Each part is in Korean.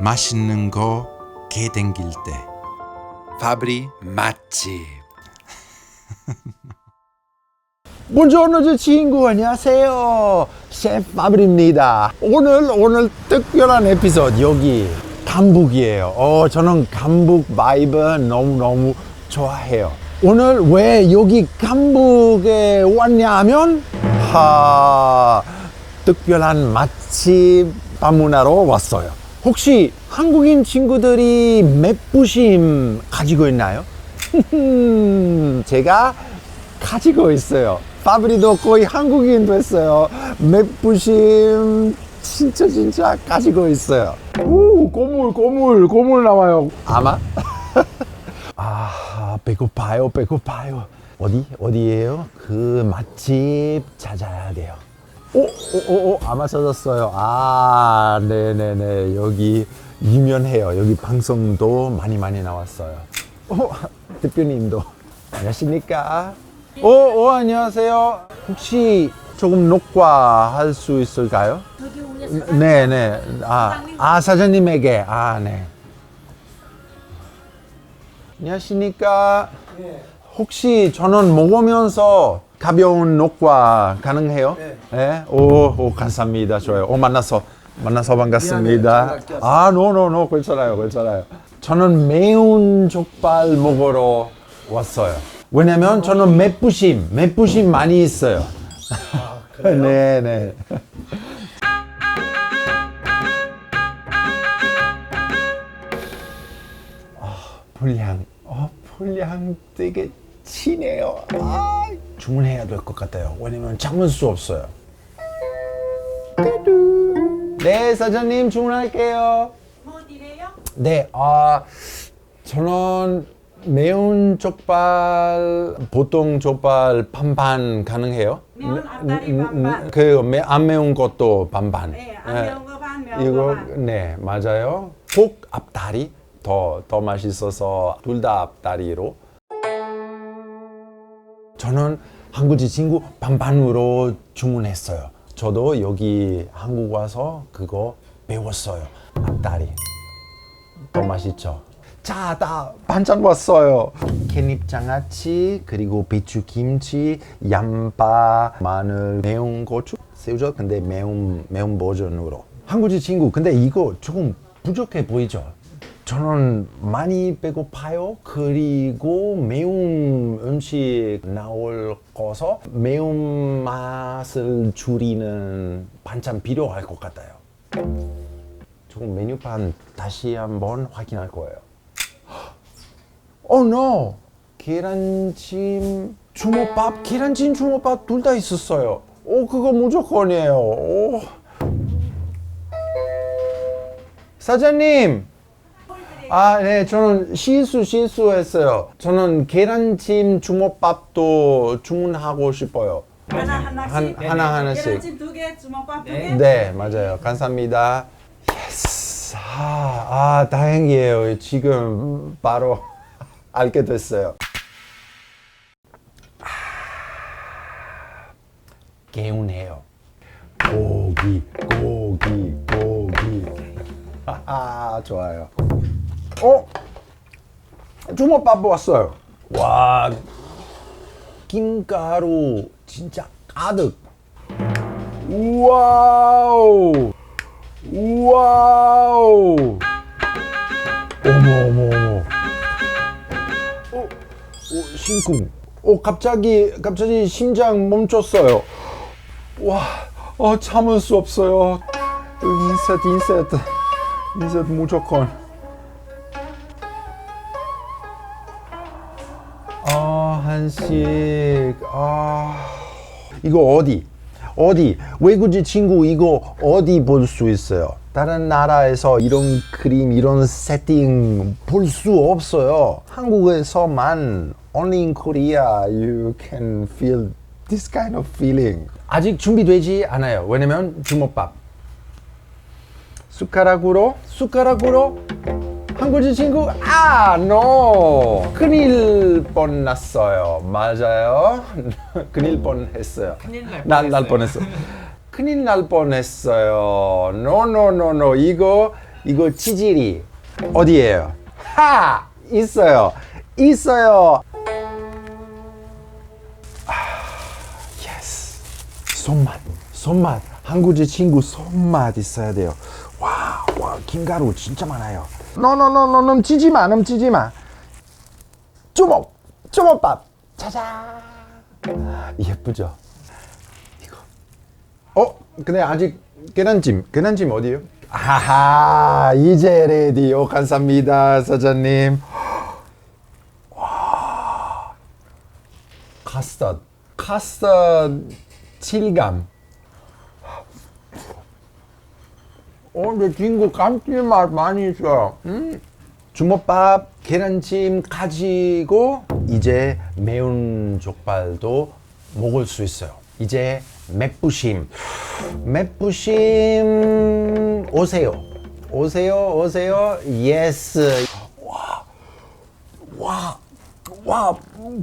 맛있는 거 개 댕길 때. 파브리 맛집. buongiorno 제 친구 안녕하세요. 셰프 파블입니다. 오늘 오늘 특별한 에피소드 여기 감북이에요. 어 저는 감북 바이브 너무너무 좋아해요. 오늘 왜 여기 감북에 왔냐면 하 특별한 맛집 방문하러 왔어요 혹시 한국인 친구들이 맵부심 가지고 있나요? 제가 가지고 있어요. 파브리도 거의 한국인 됐어요. 맵부심 진짜 진짜 가지고 있어요. 오 고물 고물 고물 나와요. 아마? 아 배고파요 배고파요. 어디 어디예요? 그 맛집 찾아야 돼요. 오 오 오 아마 찾았어요. 아 네네네 여기 유명해요. 여기 방송도 많이 많이 나왔어요. 오 대표님도 안녕하십니까? 오, 오 안녕하세요. 혹시 조금 녹화 할 수 있을까요? 저기 오늘 네, 네. 아, 아 사장님에게. 아, 네. 안녕하십니까? 혹시 저는 먹으면서 가벼운 녹화 가능해요? 네. 오, 오, 감사합니다. 좋아요. 오, 만나서 만나서 반갑습니다. 아, 노노노 괜찮아요. 괜찮아요. 저는 매운 족발 먹으러 왔어요. 왜냐면 저는 맵부심, 맵부심 많이 있어요. 네, 네. 불향, 어, 불향 되게 진해요. 아, 주문해야 될 것 같아요. 왜냐면 참을 수 없어요. 네, 사장님 주문할게요. 뭐 드려요? 네, 아, 저는 매운 족발, 보통 족발 반반 가능해요? 매운 앞다리 음, 반반. 음, 그, 매- 안 매운 것도 반반. 네, 안 매운 거 반, 매운 이거, 거 반. 네, 맞아요. 복 앞다리 더, 더 맛있어서 둘 다 앞다리로. 저는 한국지 친구 반반으로 주문했어요. 저도 여기 한국 와서 그거 배웠어요. 앞다리. 더 맛있죠. 자, 다 반찬 왔어요. 깻잎 장아찌, 그리고 배추 김치, 양파, 마늘, 매운 고추, 새우젓 근데 매운 매운 버전으로. 한국지 친구, 근데 이거 조금 부족해 보이죠? 저는 많이 배고파요. 그리고 매운 음식 나올 거서 매운 맛을 줄이는 반찬 필요할 것 같아요. 조금 메뉴판 다시 한번 확인할 거예요. 어, no! 계란찜, 주먹밥, 계란찜, 주먹밥 둘 다 있었어요. 오, 그거 무조건이에요. 오. 사장님! 아, 네, 저는 실수, 실수했어요. 저는 계란찜, 주먹밥도 주문하고 싶어요. 하나 하나씩. 한- 하나 하나씩. 계란찜 두 개, 주먹밥 두 개. 네, 맞아요. 감사합니다. 예스. 아, 아, 다행이에요. 지금 바로 알게 됐어요. 아, 개운해요. 고기, 고기, 고기. 아, 좋아요. 어? 주먹밥 왔어요. 와, 김가루 진짜 가득. 우와우! 우와우! 어머, 어머, 어머. 어, 어, 심쿵. 어, 갑자기, 갑자기 심장 멈췄어요. 와, 어, 참을 수 없어요. 인셋, 인셋. 인셋 무조건. 한식. 아. 이거 어디? 어디? 외국인 친구 이거 어디 볼 수 있어요? 다른 나라에서 이런 그림, 이런 세팅 볼 수 없어요. 한국에서만 only in Korea you can feel this kind of feeling. 아직 준비되지 않아요. 왜냐면 주먹밥. 숟가락으로 숟가락으로 한국인 친구 아 no 큰일 뻔났어요 맞아요 큰일 뻔했어요 큰일 날 날, 날 뻔했어 큰일 날 뻔했어요 no no no no 이거 이거 치질이 어디예요? 하 있어요. 있어요. 아, 예스. 손맛, 손맛. 한국제 친구 손맛 있어야 돼요. 와, 와, 김가루 진짜 많아요. 노노노노 넘치지 마, 넘치지 마. 주먹, 주먹밥. 짜잔. 예쁘죠? 이거. 어, 근데 아직 계란찜, 계란찜 어디요? 아하, 이제 레디요. 감사합니다, 사장님. 와, 카스터드, 카스터드 질감. 근데 친구 감칠맛 많이 있어요. 음. 주먹밥, 계란찜 가지고 이제 매운 족발도 먹을 수 있어요. 이제 맵부심, 맵부심 오세요. 오세요, 오세요. 예스. 와, 와, 와,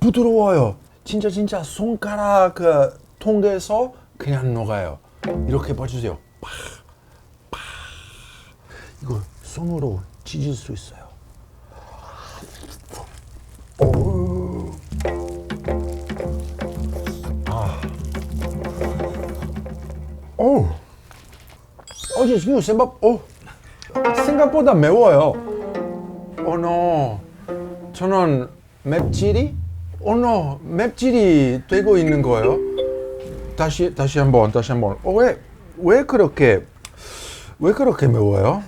부드러워요. 진짜 진짜 손가락 그 통해서 그냥 녹아요. 이렇게 봐 주세요. 이거 손으로 찢을 수 있어요. 오. 어제 지금 생각, 어, 생각보다 매워요. 어너, 저는 맵찔이, 어너 맵찔이 되고 있는 거예요. 다시 다시 한번 다시 한번. 어, 왜, 왜 그렇게 왜 그렇게 매워요?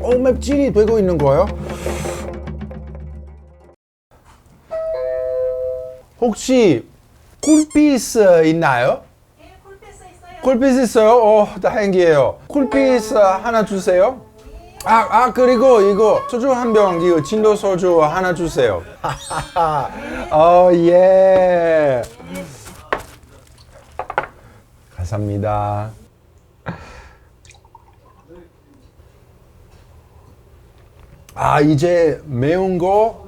어, 맵찔이 되고 있는 거예요? 혹시 쿨피스 있나요? 예, 콜패스 있어요. 쿨피스 있어요? 어, 다행이에요. 쿨피스 하나 주세요. 아, 아 그리고 이거 소주 한 병, 이거 진도 소주 하나 주세요. 어, 예. 감사합니다. 아, 이제 매운 거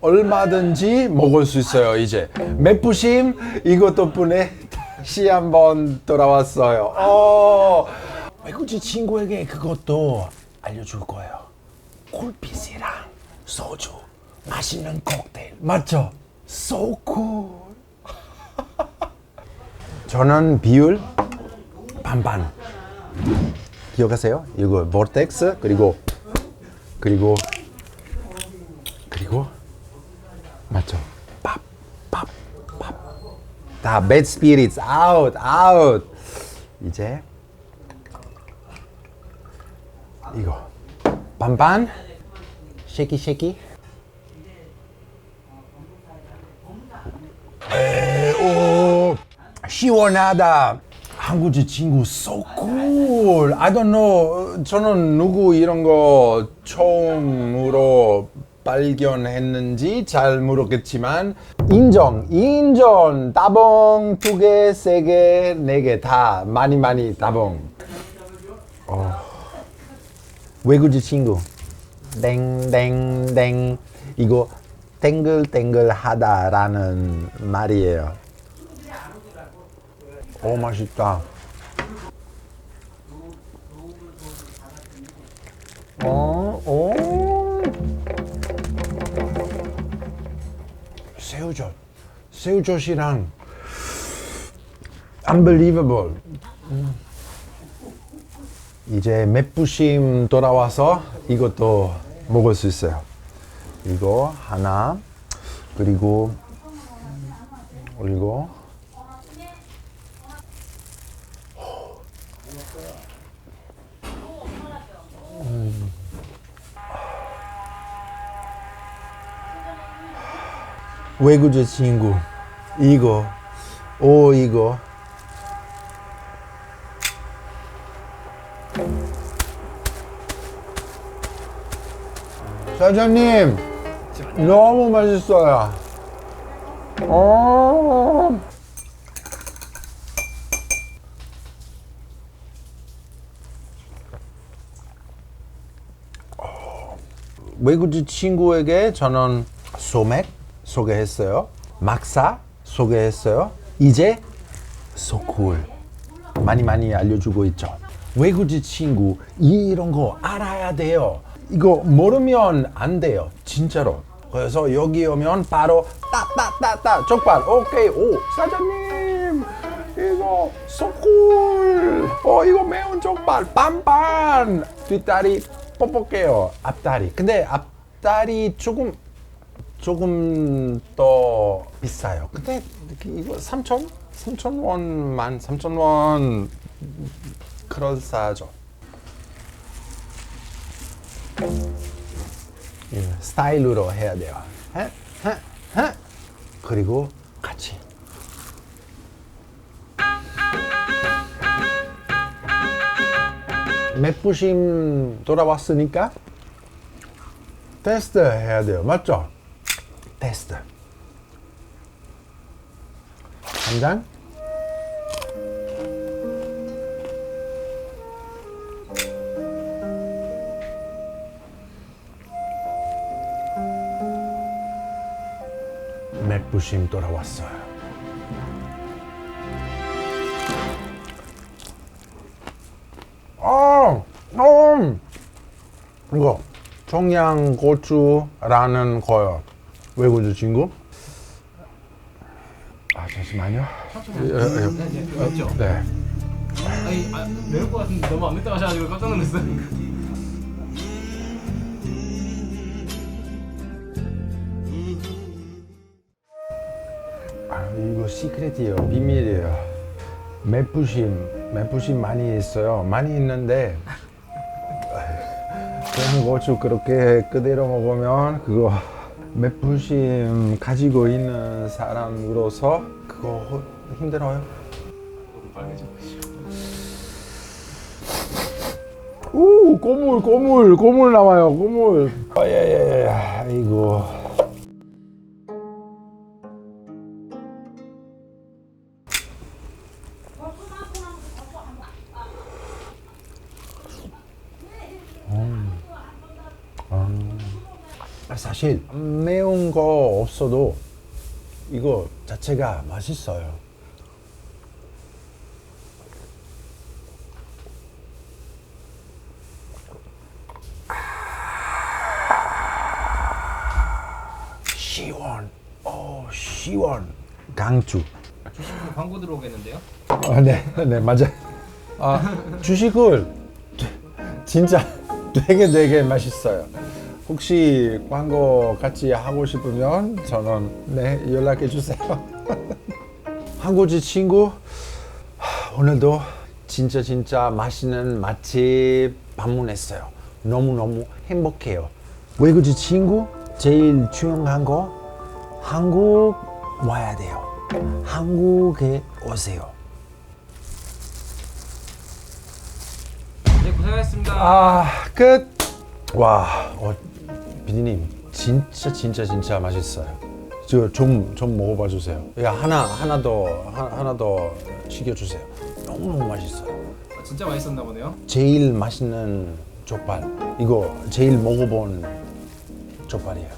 얼마든지 먹을 수 있어요, 이제. 맵부심 이것 덕분에 다시 한번 돌아왔어요. 어, 외국인 친구에게 그것도 알려줄 거예요. 콜피스랑 소주, 맛있는 칵테일. 맞죠? So cool. 저는 비율 반반. 기억하세요? 이거 vortex 그리고 그리고 그리고 맞죠? 밥, 밥, 밥. 다 bad spirits out, out. 이제 이거 반반 쉐키 쉐키. 오 시원하다. 한국지 친구 so cool. I don't know. 저는 누구 이런 거 처음으로 발견했는지 잘 모르겠지만 인정, 인정. 따봉 두 개, 세 개, 네 개 다 많이 많이 따봉. 어. 외국인 친구 땡땡땡 이거 땡글땡글하다라는 말이에요. 오 맛있다. 어, 오. 새우젓, 새우젓이랑 unbelievable. 음. 이제 맵부심 돌아와서 이것도 먹을 수 있어요. 이거 하나 그리고 그리고 외국인 친구 이거 오 이거 사장님 너무 맛있어요. 어. 외국인 친구에게 저는 소맥 소개했어요. 막사 소개했어요. 이제 소쿨 많이 많이 알려주고 있죠. 외국인 친구 이런 거 알아야 돼요. 이거 모르면 안 돼요. 진짜로. 그래서 여기 오면 바로 따따따따 족발 오케이 오 사장님 이거 소쿨 어 이거 매운 족발 반반 뒷다리 뻑뻑해요 앞다리 근데 앞다리 조금 조금 더 비싸요 근데 이거 3천 3천 원만 3천 원 그럴싸하죠 예, 스타일로 해야 돼요. 그리고 같이. 맥부심 돌아왔으니까 테스트 해야 돼요. 맞죠? 테스트. 한 잔. 맥부심 돌아왔어요. 아, 음, 이거 청양고추라는 거요. 외국인 친구? 아 잠시만요. 예, 예, 그렇죠. 네. 아니, 아, 매울 것 같은데 너무 안 맵다 하셔가지고 깜짝 놀랐어요. 아, 이거 시크릿이에요. 비밀이에요. 맵부심, 맵부심 많이 있어요. 많이 있는데 그냥 고추 그렇게 그대로 먹으면 그거 맵부심 가지고 있는 사람으로서 그거 호- 힘들어요. 오, 고물, 고물, 고물 나와요, 고물. 아, 예, 예, 예. 아이고. 사실 매운 거 없어도 이거 자체가 맛있어요. 시원, 어 시원. 강추. 주식으로 광고 들어오겠는데요? 아, 네, 네, 맞아요. 아, 주식을 진짜 되게 되게 맛있어요. 혹시 광고 같이 하고 싶으면 저는 네 연락해 주세요. 한국지 친구 하, 오늘도 진짜 진짜 맛있는 맛집 방문했어요. 너무 너무 행복해요. 외국인 친구 제일 중요한 거 한국 와야 돼요. 한국에 오세요. 네, 고생하셨습니다. 아, 끝. 와, 어, 비디님 진짜 진짜 진짜 맛있어요. 저좀좀 먹어봐 주세요. 야 하나 하나 더 하- 하나 더 시켜 주세요. 너무 너무 맛있어요. 아, 진짜 맛있었나 보네요. 제일 맛있는 족발. 이거 제일 먹어본 족발이에요.